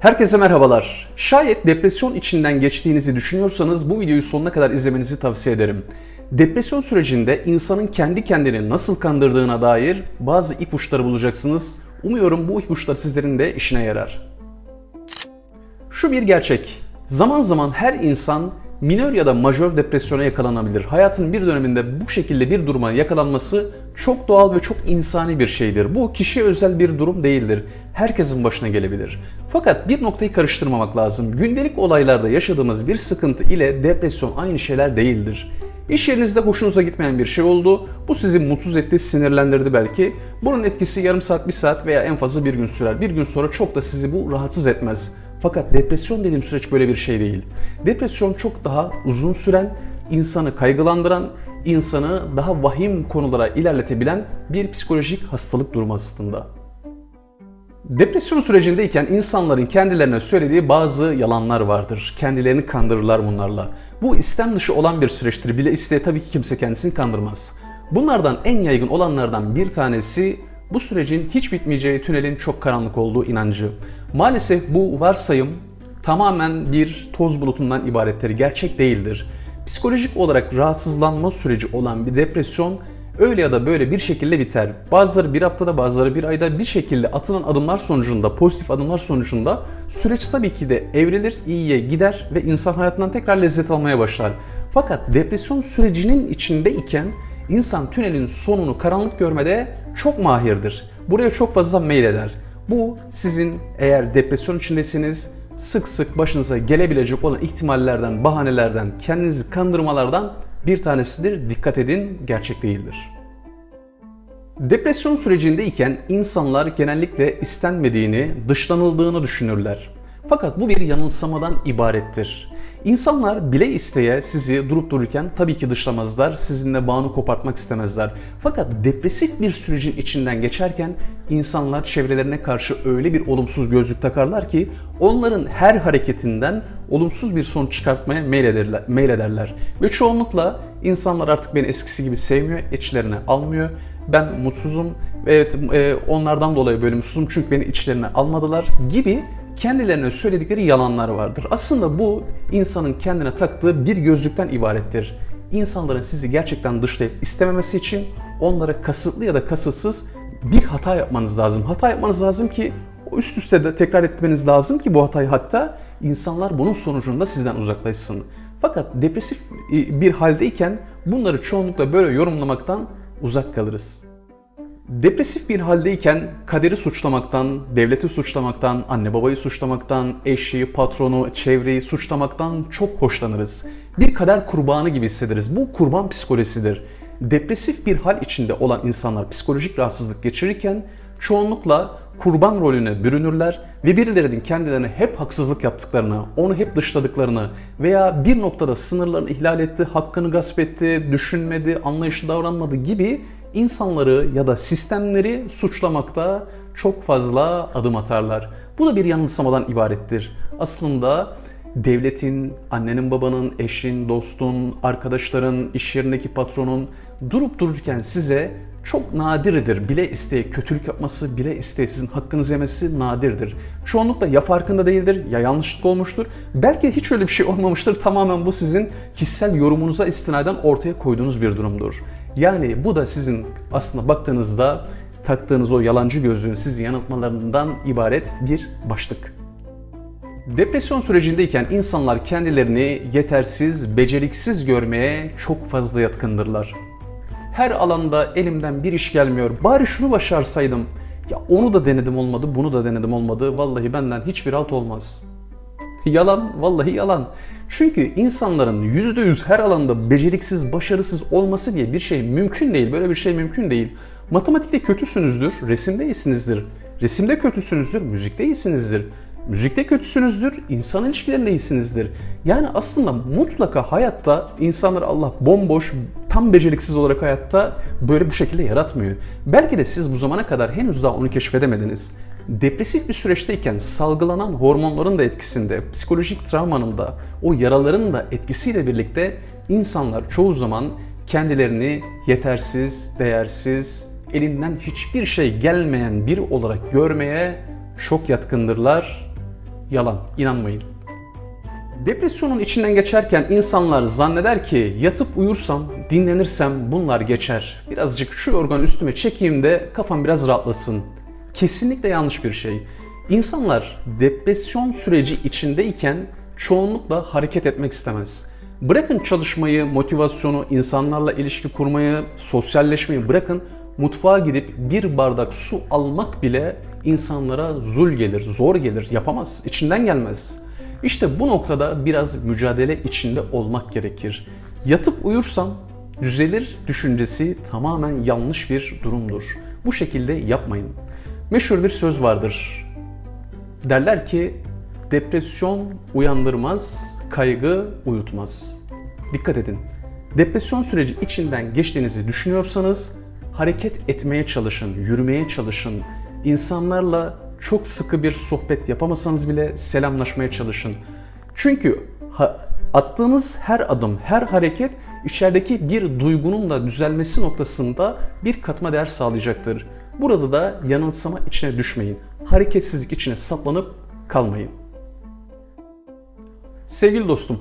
Herkese merhabalar. Şayet depresyon içinden geçtiğinizi düşünüyorsanız bu videoyu sonuna kadar izlemenizi tavsiye ederim. Depresyon sürecinde insanın kendi kendini nasıl kandırdığına dair bazı ipuçları bulacaksınız. Umuyorum bu ipuçları sizlerin de işine yarar. Şu bir gerçek. Zaman zaman her insan minör ya da majör depresyona yakalanabilir. Hayatın bir döneminde bu şekilde bir duruma yakalanması çok doğal ve çok insani bir şeydir. Bu kişiye özel bir durum değildir. Herkesin başına gelebilir. Fakat bir noktayı karıştırmamak lazım. Gündelik olaylarda yaşadığımız bir sıkıntı ile depresyon aynı şeyler değildir. İş yerinizde hoşunuza gitmeyen bir şey oldu. Bu sizi mutsuz etti, sinirlendirdi belki. Bunun etkisi yarım saat, bir saat veya en fazla bir gün sürer. Bir gün sonra çok da sizi bu rahatsız etmez. Fakat depresyon dediğim süreç böyle bir şey değil. Depresyon çok daha uzun süren, insanı kaygılandıran, insanı daha vahim konulara ilerletebilen bir psikolojik hastalık durumu aslında. Depresyon sürecindeyken insanların kendilerine söylediği bazı yalanlar vardır. Kendilerini kandırırlar bunlarla. Bu istem dışı olan bir süreçtir. Bile isteye tabii ki kimse kendisini kandırmaz. Bunlardan en yaygın olanlardan bir tanesi bu sürecin hiç bitmeyeceği tünelin çok karanlık olduğu inancı. Maalesef bu varsayım tamamen bir toz bulutundan ibarettir. Gerçek değildir. Psikolojik olarak rahatsızlanma süreci olan bir depresyon öyle ya da böyle bir şekilde biter. Bazıları bir haftada bazıları bir ayda bir şekilde atılan adımlar sonucunda, pozitif adımlar sonucunda süreç tabii ki de evrilir, iyiye gider ve insan hayatından tekrar lezzet almaya başlar. Fakat depresyon sürecinin içindeyken insan tünelin sonunu karanlık görmede çok mahirdir. Buraya çok fazla meyleder. Bu sizin eğer depresyon içindesiniz sık sık başınıza gelebilecek olan ihtimallerden, bahanelerden, kendinizi kandırmalardan bir tanesidir. Dikkat edin, gerçek değildir. Depresyon sürecindeyken insanlar genellikle istenmediğini, dışlanıldığını düşünürler. Fakat bu bir yanılsamadan ibarettir. İnsanlar bile isteye sizi durup dururken tabii ki dışlamazlar, sizinle bağını kopartmak istemezler. Fakat depresif bir sürecin içinden geçerken insanlar çevrelerine karşı öyle bir olumsuz gözlük takarlar ki onların her hareketinden olumsuz bir sonuç çıkartmaya meylederler. meylederler. Ve çoğunlukla insanlar artık beni eskisi gibi sevmiyor, içlerine almıyor. Ben mutsuzum, evet e, onlardan dolayı böyle mutsuzum çünkü beni içlerine almadılar gibi kendilerine söyledikleri yalanlar vardır. Aslında bu insanın kendine taktığı bir gözlükten ibarettir. İnsanların sizi gerçekten dışlayıp istememesi için onlara kasıtlı ya da kasıtsız bir hata yapmanız lazım. Hata yapmanız lazım ki üst üste de tekrar etmeniz lazım ki bu hatayı hatta insanlar bunun sonucunda sizden uzaklaşsın. Fakat depresif bir haldeyken bunları çoğunlukla böyle yorumlamaktan uzak kalırız. Depresif bir haldeyken kaderi suçlamaktan, devleti suçlamaktan, anne babayı suçlamaktan, eşi, patronu, çevreyi suçlamaktan çok hoşlanırız. Bir kader kurbanı gibi hissederiz. Bu kurban psikolojisidir. Depresif bir hal içinde olan insanlar psikolojik rahatsızlık geçirirken çoğunlukla kurban rolüne bürünürler ve birilerinin kendilerine hep haksızlık yaptıklarını, onu hep dışladıklarını veya bir noktada sınırlarını ihlal etti, hakkını gasp etti, düşünmedi, anlayışlı davranmadı gibi insanları ya da sistemleri suçlamakta çok fazla adım atarlar. Bu da bir yanılsamadan ibarettir. Aslında devletin, annenin babanın, eşin, dostun, arkadaşların, iş yerindeki patronun durup dururken size çok nadirdir. Bile isteye kötülük yapması, bile isteye sizin hakkınızı yemesi nadirdir. Çoğunlukla ya farkında değildir ya yanlışlık olmuştur. Belki hiç öyle bir şey olmamıştır. Tamamen bu sizin kişisel yorumunuza istinaden ortaya koyduğunuz bir durumdur. Yani bu da sizin aslında baktığınızda taktığınız o yalancı gözlüğün sizi yanıltmalarından ibaret bir başlık. Depresyon sürecindeyken insanlar kendilerini yetersiz, beceriksiz görmeye çok fazla yatkındırlar. Her alanda elimden bir iş gelmiyor. Bari şunu başarsaydım. Ya onu da denedim olmadı, bunu da denedim olmadı. Vallahi benden hiçbir alt olmaz. Yalan, vallahi yalan. Çünkü insanların %100 her alanda beceriksiz, başarısız olması diye bir şey mümkün değil. Böyle bir şey mümkün değil. Matematikte kötüsünüzdür, resimde iyisinizdir. Resimde kötüsünüzdür, müzikte iyisinizdir. Müzikte kötüsünüzdür, insan ilişkilerinde iyisinizdir. Yani aslında mutlaka hayatta insanlar Allah bomboş, tam beceriksiz olarak hayatta böyle bu şekilde yaratmıyor. Belki de siz bu zamana kadar henüz daha onu keşfedemediniz. Depresif bir süreçteyken salgılanan hormonların da etkisinde, psikolojik travmanın da, o yaraların da etkisiyle birlikte insanlar çoğu zaman kendilerini yetersiz, değersiz, elinden hiçbir şey gelmeyen biri olarak görmeye çok yatkındırlar Yalan, inanmayın. Depresyonun içinden geçerken insanlar zanneder ki yatıp uyursam, dinlenirsem bunlar geçer. Birazcık şu yorgan üstüme çekeyim de kafam biraz rahatlasın. Kesinlikle yanlış bir şey. İnsanlar depresyon süreci içindeyken çoğunlukla hareket etmek istemez. Bırakın çalışmayı, motivasyonu, insanlarla ilişki kurmayı, sosyalleşmeyi bırakın mutfağa gidip bir bardak su almak bile insanlara zul gelir, zor gelir, yapamaz, içinden gelmez. İşte bu noktada biraz mücadele içinde olmak gerekir. Yatıp uyursam düzelir düşüncesi tamamen yanlış bir durumdur. Bu şekilde yapmayın. Meşhur bir söz vardır. Derler ki depresyon uyandırmaz, kaygı uyutmaz. Dikkat edin. Depresyon süreci içinden geçtiğinizi düşünüyorsanız hareket etmeye çalışın, yürümeye çalışın. İnsanlarla çok sıkı bir sohbet yapamasanız bile selamlaşmaya çalışın. Çünkü ha- attığınız her adım, her hareket içerideki bir duygunun da düzelmesi noktasında bir katma değer sağlayacaktır. Burada da yanılsama içine düşmeyin. Hareketsizlik içine saplanıp kalmayın. Sevgili dostum,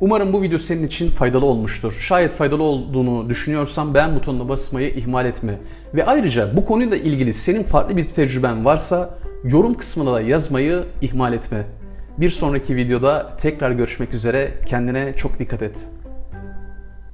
umarım bu video senin için faydalı olmuştur. Şayet faydalı olduğunu düşünüyorsan beğen butonuna basmayı ihmal etme. Ve ayrıca bu konuyla ilgili senin farklı bir tecrüben varsa yorum kısmına da yazmayı ihmal etme. Bir sonraki videoda tekrar görüşmek üzere. Kendine çok dikkat et.